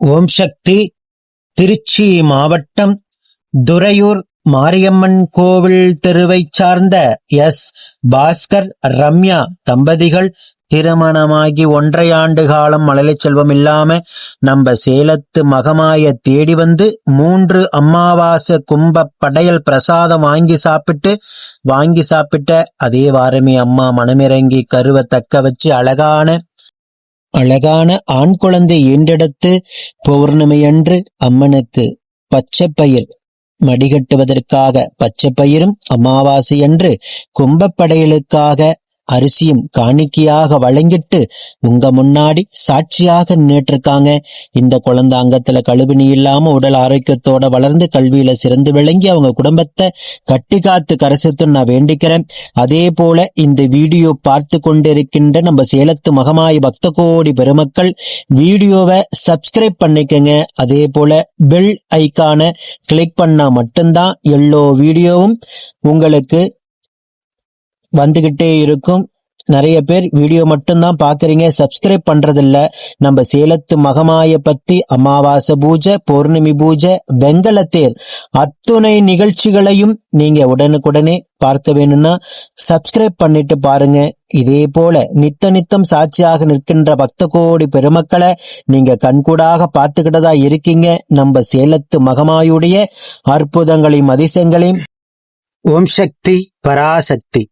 ஓம் சக்தி திருச்சி மாவட்டம் துறையூர் மாரியம்மன் கோவில் தெருவைச் சார்ந்த எஸ். பாஸ்கர் ரம்யா தம்பதிகள் திருமணமாகி ஒன்றை ஆண்டு காலம் மழலை செல்வம் இல்லாம நம்ம சேலத்து மகமாய தேடி வந்து மூன்று அமாவாசை கும்ப படையல் பிரசாதம் வாங்கி சாப்பிட்டு வாங்கி சாப்பிட்ட அதே வாரமே அம்மா மனமிறங்கி கருவை தக்க வச்சு அழகான அழகான ஆண் குழந்தை ஈண்டெடுத்து பௌர்ணமியன்று அம்மனுக்கு பச்சைப்பயிர் மடிகட்டுவதற்காக பச்சைப்பயிரும் அமாவாசையன்று கும்பப்படையலுக்காக அரிசியும் காணிக்கையாக வழங்கிட்டு உங்க முன்னாடி சாட்சியாக நின்றுட்டுருக்காங்க இந்த குழந்தை அங்கத்துல கழுவினி இல்லாம உடல் ஆரோக்கியத்தோட வளர்ந்து கல்வியில சிறந்து விளங்கி அவங்க குடும்பத்தை கட்டி காத்து கரசத்துன்னு நான் வேண்டிக்கிறேன். அதே போல இந்த வீடியோ பார்த்து கொண்டிருக்கின்ற நம்ம சேலத்து மகமாய் பக்த கோடி பெருமக்கள் வீடியோவை சப்ஸ்கிரைப் பண்ணிக்கங்க. அதே போல பெல் ஐக்கான கிளிக் பண்ணா மட்டும்தான் எல்லோ வீடியோவும் உங்களுக்கு வந்துகிட்டே இருக்கும். நிறைய பேர் வீடியோ மட்டும்தான் பாக்குறீங்க சப்ஸ்கிரைப் பண்றதில்ல. நம்ம சேலத்து மகமாய பத்தி அமாவாசை பூஜை பௌர்ணமி பூஜை வெங்கலத்தேர் அத்துணை நிகழ்ச்சிகளையும் நீங்க உடனுக்குடனே பார்க்க வேணும்னா சப்ஸ்கிரைப் பண்ணிட்டு பாருங்க. இதே போல நித்த நித்தம் சாட்சியாக நிற்கின்ற பக்த கோடி பெருமக்களை நீங்க கண்கூடாக பார்த்துக்கிட்டதா இருக்கீங்க. நம்ம சேலத்து மகமாயுடைய அற்புதங்களையும் அதிசயங்களையும். ஓம் சக்தி பராசக்தி.